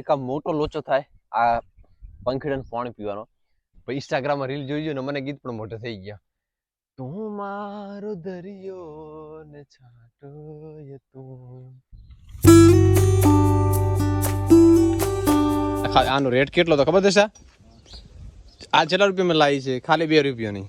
એક આ મોટો લોચો થાય આ પંખીડાને પાણી પીવાનો. ઇન્સ્ટાગ્રામમાં રીલ જોઈ ને મને ગીત પણ મોટો થઈ ગયા. તું મારો દરિયો ને છાંટો તું આનો રેટ કેટલો તો ખબર છે? આ કેટલા રૂપિયામાં લાવી છે, ખાલી બે રૂપિયાની.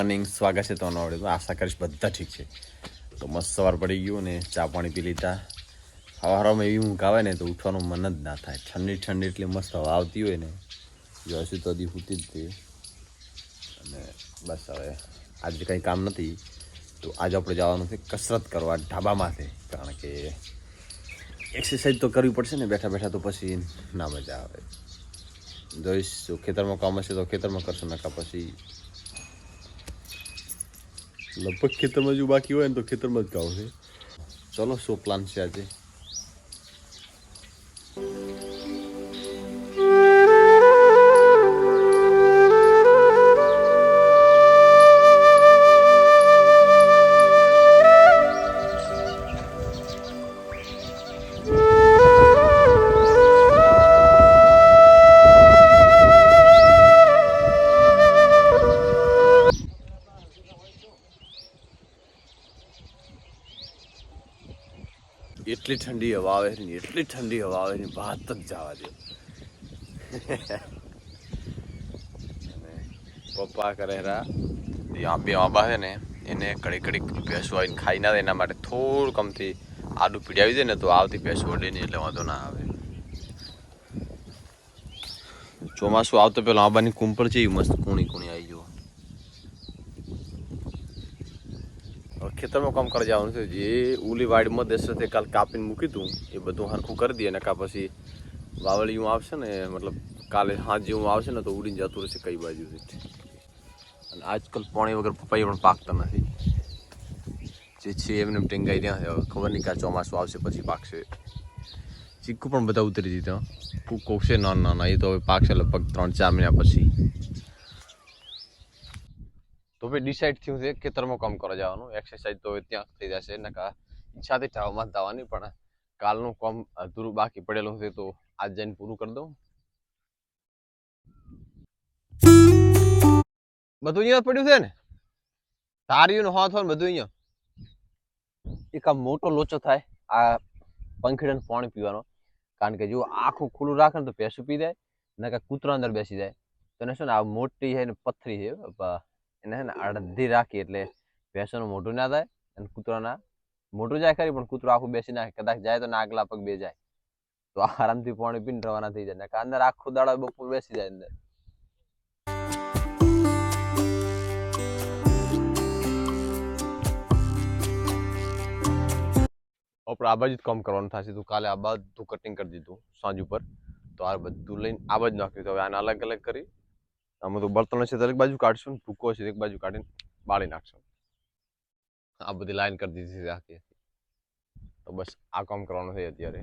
મોર્નિંગ સ્વાગત છે તમારું આવડે આશા કરીશ બધા ઠીક છે. તો મસ્ત સવાર પડી ગયું ને ચા પાણી પી લીધા. હવામાં એવી ઊંઘ આવે ને તો ઉઠવાનું મન જ ના થાય. ઠંડી ઠંડી એટલી મસ્ત હવા આવતી હોય ને. જોઈશું તો હજી સૂતી જ તે અને બસ હવે આજે કંઈ કામ નથી. તો આજે આપણે જવાનું છે કસરત કરવા ઢાબામાંથી કારણ કે એક્સરસાઇઝ તો કરવી પડશે ને. બેઠા બેઠા તો પછી ના મજા આવે. જોઈશ, ખેતરમાં કામ હશે તો ખેતરમાં કરશું નાખા પછી લગભગ ખેતરમાં જો બાકી હોય ને તો ખેતરમાં જ ગાવ છે. ચલો, શું પ્લાન છે આજે? આવે છે ને, એટલી ઠંડી હવા આવે ને વાત જ જવા દે પપ્પા કરે રા, એ આ આંબા છે ને, એને કડી કડી ભેંસો આવીને ખાઈ ના દે, એના માટે થોડું કમથી આડું પીડાવી દે ને, તો આવતી ભેંસો ને, એટલે વાંધો ના આવે. ચોમાસું આવતો પેલો આંબાની કુંપળ છે મસ્ત કૂણી કૂણી આવી ગયો હવે ખેતરમાં કામ કરવા જવાનું છે. જે ઉલી વાડીમાં દેશે તે કાલ કાપીને મૂકી હતું, એ બધું હરખું કરી દઈએ ને કા પછી વાવળીયું આવશે ને, મતલબ કાલે હાથ જેવું આવશે ને, તો ઉડીને જતું રહેશે કઈ બાજુથી અને આજકાલ પાણી વગર પપૈયા પણ પાકતા નથી. જે છે એમને ટેંગાઈ રહ્યા છે. ખબર નહીં કાં ચોમાસું આવશે પછી પાકશે. ચીકુ પણ બધા ઉતરી દીધા. કોક છે, નાના ના ના એ તો હવે પાકશે લગભગ ત્રણ ચાર મહિના પછી. તો ભાઈ ડિસાઇડ થયું છે ખેતરમાં કામ કરવા જવાનું. એક્સરસાઇઝ તો ત્યાં થઈ જશે ને કા ઈચ્છાથી ઢાવામાં જ જવાની પણ કાલનું કામ અધૂરું બાકી પડેલું છે, તો આજ જઈને પૂરું કરી દઉં. બધું અહીંયા પડ્યું છે ને? તારીયું હાથ ને બધું અહીંયા. એક આ મોટો લોચો થાય, આ પંખીડાને પાણી પીવાનો. કારણ કે જો આખું ખુલ્લું રાખે ને તો ભેંસું પી જાય ને કાંઈ કૂતરા અંદર બેસી જાય. તો એને શું ને આ મોટી છે ને પથરી છે એને છે ને અડધી રાખી એટલે ભેંસોનું મોઢું ના થાય અને કૂતરાના મોઢું જાય ખરી, પણ કૂતરો આખું બેસી નાખે. કદાચ જાય તો ના આગલા પગ બે જાય. તો આરામથી પાણી પીને રવાના થઈ જાય. ને અંદર આખું દાડો બપોર બેસી જાય અંદર. આપણે આ બાજુ જ કામ કરવાનું થશે. તો કાલે આ બધું કટિંગ કરી દીધું સાંજ ઉપર. તો આ બધું લઈને આ બાજુ નાખ્યું. તો હવે આને અલગ અલગ કરી અમે તો બળતણ છે એક બાજુ કાઢશું ને છે, એક બાજુ કાઢીને બાળી નાખશું. આ બધી લાઈન કરી દીધી છે આખી. તો બસ આ કામ કરવાનું છે અત્યારે.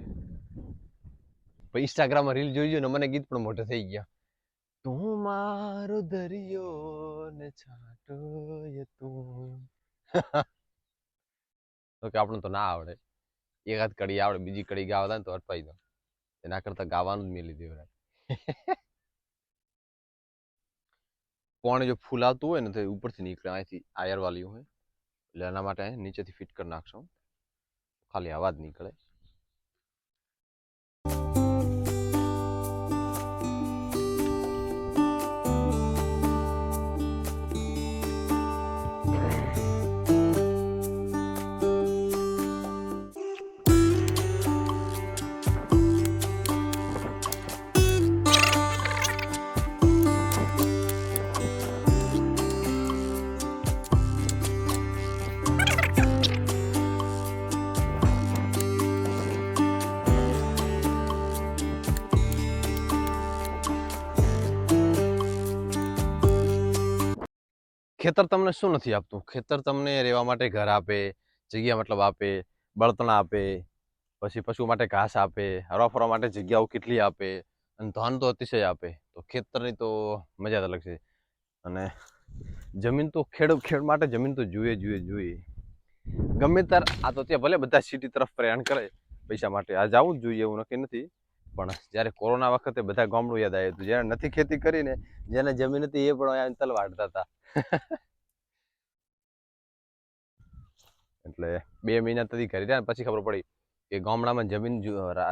પછી ઇન્સ્ટાગ્રામમાં રીલ જોઈ જોઈને મને ગીત પણ મોટો થઈ ગયા. તું મારો દરિયો ને છાંટો એ તું. તો કે આપણને તો ના આવડે. એક હાથ કડી આવડે, બીજી કડી ગાવા ને તો અટપાઈ દો. એના કરતા ગાવાનું જ મેલી દેવરાય પાણી જો ફૂલાતું હોય ને તો ઉપરથી નીકળે, અહીંથી આયર વાળ્યું હોય. એટલે એના માટે નીચેથી ફિટ કરી નાખશો. ખાલી અવાજ જ નીકળે. ખેતર તમને શું નથી આપતું? ખેતર તમને રહેવા માટે ઘર આપે, જગ્યા મતલબ આપે, બળતણ આપે, પછી પશુઓ માટે ઘાસ આપે, હરવા ફરવા માટે જગ્યાઓ કેટલી આપે અને ધન તો અતિશય આપે. તો ખેતરની તો મજા જ અલગ છે. અને જમીન તો ખેડ ખેડ માટે જમીન તો જોઈએ જોઈએ જોઈએ ગમે ત્યારે, આ તો ત્યાં ભલે બધા સિટી તરફ પ્રયાણ કરે પૈસા માટે. આ જવું જ જોઈએ એવું નક્કી નથી. પણ જ્યારે કોરોના વખતે બધા ગામડું યાદ આવ્યું હતું જ્યારે નથી ખેતી કરીને જેને જમીન હતી એ પણ અહીંયા તલ વાટતા હતા. એટલે બે મહિના સુધી કરી રહ્યા પછી ખબર પડી કે ગામડામાં જમીન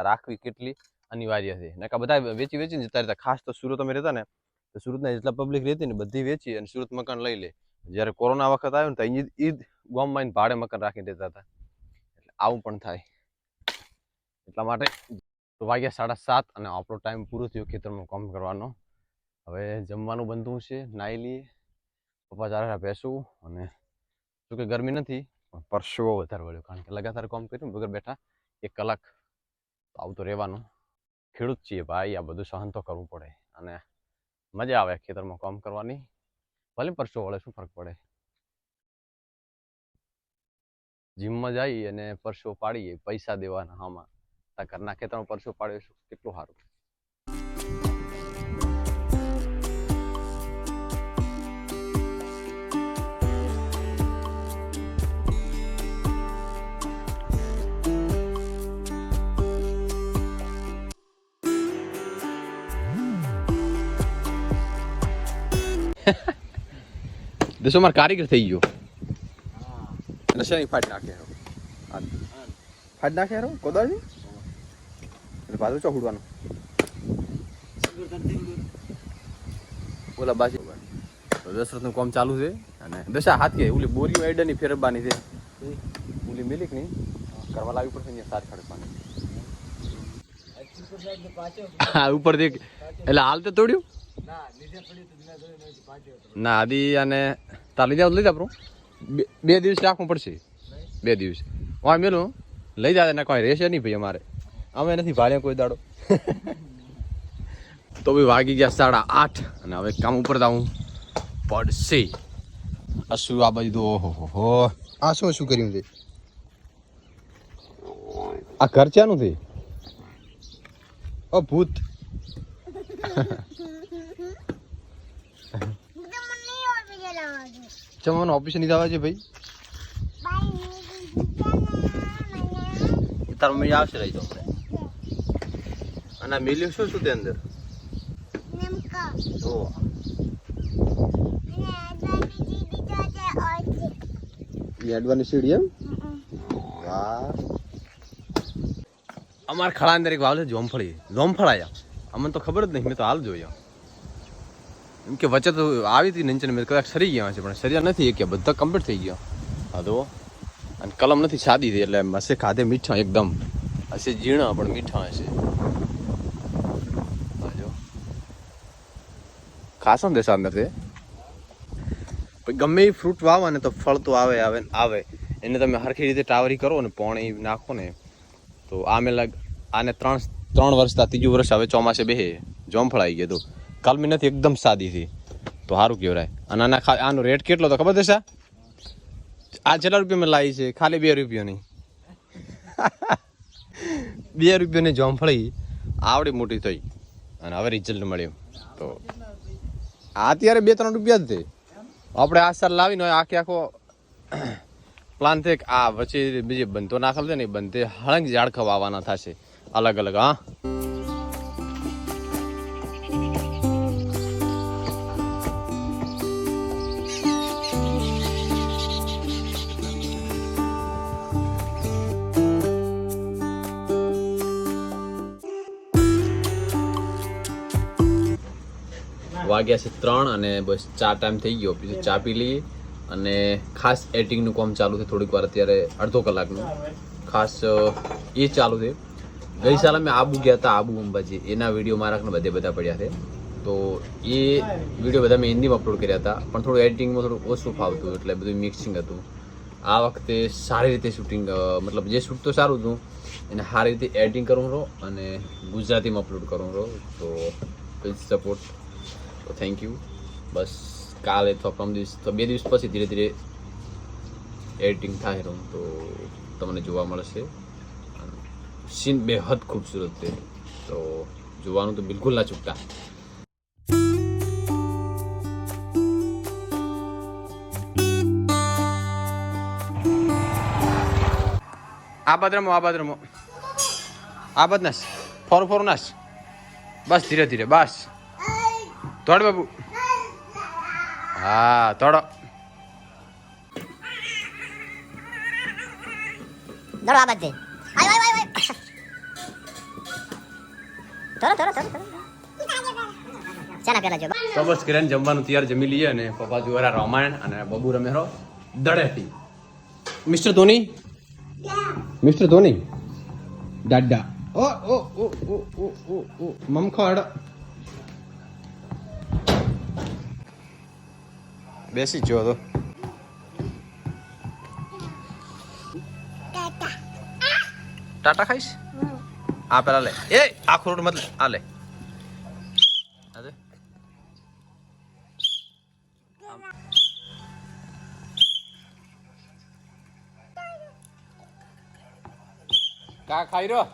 રાખવી કેટલી અનિવાર્ય છે. નકા બધા વેચી વેચીને જતા રહેતા. ખાસ તો સુરત અમે રહેતા ને, તો સુરતના જેટલા પબ્લિક રહેતી ને બધી વેચી અને સુરત મકાન લઈ લે. જ્યારે કોરોના વખત આવ્યો ને તો અહીં ઈદ ગામમાં ભાડે મકાન રાખીને રહેતા હતા. એટલે આવું પણ થાય. એટલા માટે તો વાગ્યા સાડા સાત અને આપણો ટાઈમ પૂરો થયો ખેતરમાં કામ કરવાનો. હવે જમવાનું બનતું છે નાહી લઈએ. પપ્પા ચારે બેસવું અને જોકે ગરમી નથી, પણ પરસેવો વધારે વળ્યો કારણ કે લગાતાર કામ કર્યું, વગર બેઠા એક કલાક આવતો આવું રહેવાનું. ખેડૂત છીએ ભાઈ, આ બધું સહન તો કરવું પડે અને મજા આવે ખેતરમાં કામ કરવાની. ભલે પરસો વળે, શું ફરક પડે? જીમમાં જઈ અને પરસો પાડીએ, પૈસા દેવાના આમાં ઘરના ખેતરમાં પરસો પાડ્યો શું કેટલું સારું દેશો માર કારીગર થઈ ગયો. નશાની ફાટ નાખે ફાટ નાખે હેરો કોદાળી એટલે પાછું ચોકડવાનું ઓલા બાજુ દશરથનું કામ ચાલુ છે અને દશા હાથ કે ઓલી બોરીઓ એડની ફેરવવાની છે. ઓલી મિલિકની કરવા લાવી પડશે અહીંયા સાત ખાડે હા ઉપર દેખ એટલે હાલ તોડ્યું? ના, આદી અને તાર લઈ જાવ લઈ જા બ્રો બે- દિવસ રાખવું પડશે. બે દિવસ. વાય મેલું, લઈ જાય ને કોઈ રહેશે નહીં ભાઈ અમારે. અમે નથી ભાડે કોઈ દાડો. તો બી વાગી ગયા સાડા આઠ અને હવે કામ ઉપર જાઉં. પડશે. આ શું આ બાજુ તો ઓહો હો હો. આ શું શું કર્યું છે? આ ઘર ચાનું છે? ઓ ભૂત. જમવાનું ઓફિસે નહીં જવા છે ભાઈ? તારો મજા આવશે રહી જાવ અને આ મિલ્યું શું શું તે અંદર? ઓ. એડવાની સીડી એમ? વાહ. અમાર ખળા અંદર એક વાવ છે જોમફળી. જોમફળ આયા અમને તો ખબર જ નહીં મેં તો હાલ જોયો. એમ કે વચ્ચે તો આવી હતી નીચે મેં કદાચ સરી ગયા છે પણ સરિયા નથી કે બધા કમ્પ્લીટ થઈ ગયા. હા તો અને કલમ નથી સાદી હતી એટલે હશે ખાધે મીઠા એકદમ. હશે ઝીણા પણ મીઠા હશે હા જો ખાસો ને દેશા અંદર છે ગમે એ ફ્રૂટ વાવો ને તો ફળ તો આવે આવે આવે. એને તમે સરખી રીતે ટાવરી કરો ને, પાણી નાખો ને. તો આ મેં લગ, આને ત્રણ ત્રણ વર્ષના ત્રીજું વર્ષ હવે ચોમાસે બેહે. જોમફળ આવી ગયું કલમી નથી, એકદમ સાદી હતી. તો સારું કહેવાય. અને આના ખા, આનો રેટ કેટલો તો ખબર દેશા? આ જેટલા રૂપિયા લાવી છે, ખાલી બે રૂપિયાની. બે રૂપિયાની જોમફળી આવડી મોટી થઈ. અને હવે રિઝલ્ટ મળ્યું. તો અત્યારે બે ત્રણ રૂપિયા જ થઈ આપણે આ સર લાવીને આખે આખો પ્લાન થઈ આ પછી બીજે બંધો નાખેલ છે ને બંધે હળંગ ઝાડખા વાવવાના થશે. અલગ અલગ, હા. વાગ્યા છે ત્રણ અને બસ ચા ટાઈમ થઈ ગયો. પછી ચા પી લઈએ અને ખાસ એડિટિંગનું કામ ચાલુ છે થોડીક વાર અત્યારે અડધો કલાકનું. ખાસ એ ચાલુ છે. ગઈ સાલ અમે આબુ ગયા હતા, આબુ અંબાજી. એના વીડિયો મારા બધે બધા પડ્યા છે. તો એ વીડિયો બધા મેં હિન્દીમાં અપલોડ કર્યા હતા. પણ થોડું એડિટિંગમાં થોડું ઓછું ફાવતું એટલે બધું મિક્સિંગ હતું. આ વખતે સારી રીતે શૂટિંગ મતલબ જે શૂટ તો સારું હતું એને સારી રીતે એડિટિંગ કરવું રહો અને ગુજરાતીમાં અપલોડ કરવું રહો તો પ્લીઝ સપોર્ટ તો થેન્ક યુ બસ, કાલે તો પરમ દિવસ, તો બે દિવસ પછી ધીરે ધીરે એડિટિંગ થાય રૂમ તો તમને જોવા મળશે. સીન બેહદ ખૂબસૂરત છે. તો જોવાનું તો બિલકુલ ના ચૂકતા આ બાદ રમો, આ બાદ રમો. આ બાદ નાશ. ફોર ફોર નાશ. બસ, ધીરે ધીરે, બસ. દોડ બાબુ. હા તોડો. દોડો આ બાજુ. આય આય આય આય. દોડો દોડો દોડો દોડો પેલા જો. તો બસ કિરણ જમવાનું તૈયાર જમી લઈએ અને પપ્પા જોવાના રામાયણ અને બબુ રમેરો દડેટી મિસ્ટર ધોની? મિસ્ટર ધોની? દાડા ઓ ઓ ઓ ઓ ઓ ઓ. મમખડ. બેસી જો તો ટાટા ખાઈશ? આ પેલા લે. એ આ ખોટ મત આ લે. કા ખાઈ રહ્યો?